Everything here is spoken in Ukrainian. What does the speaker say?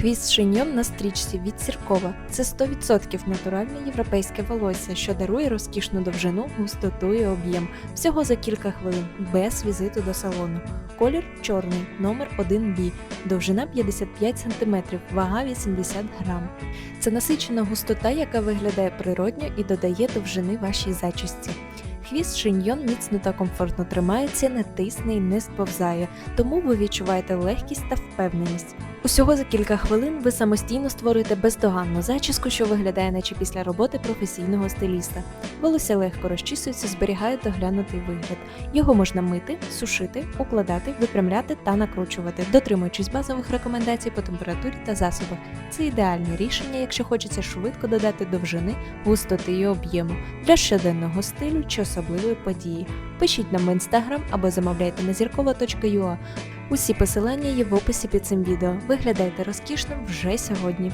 Хвіст шиньйон на стрічці від Сіркова. Це 100% натуральне європейське волосся, що дарує розкішну довжину, густоту і об'єм. Всього за кілька хвилин, без візиту до салону. Колір чорний, номер 1B, довжина 55 см, вага 80 грам. Це насичена густота, яка виглядає природньо і додає довжини вашій зачісті. Хвіст шиньйон міцно та комфортно тримається, не тисне і не сповзає, тому ви відчуваєте легкість та впевненість. Усього за кілька хвилин ви самостійно створюєте бездоганну зачіску, що виглядає наче після роботи професійного стиліста. Волосся легко розчісується, зберігає доглянутий вигляд. Його можна мити, сушити, укладати, випрямляти та накручувати, дотримуючись базових рекомендацій по температурі та засобах. Це ідеальне рішення, якщо хочеться швидко додати довжини, густоти і об'єму для щоденного стилю чи особливої події. Пишіть нам в інстаграм або замовляйте на зіркова.ua. Усі посилання є в описі під цим відео. Виглядайте розкішно вже сьогодні.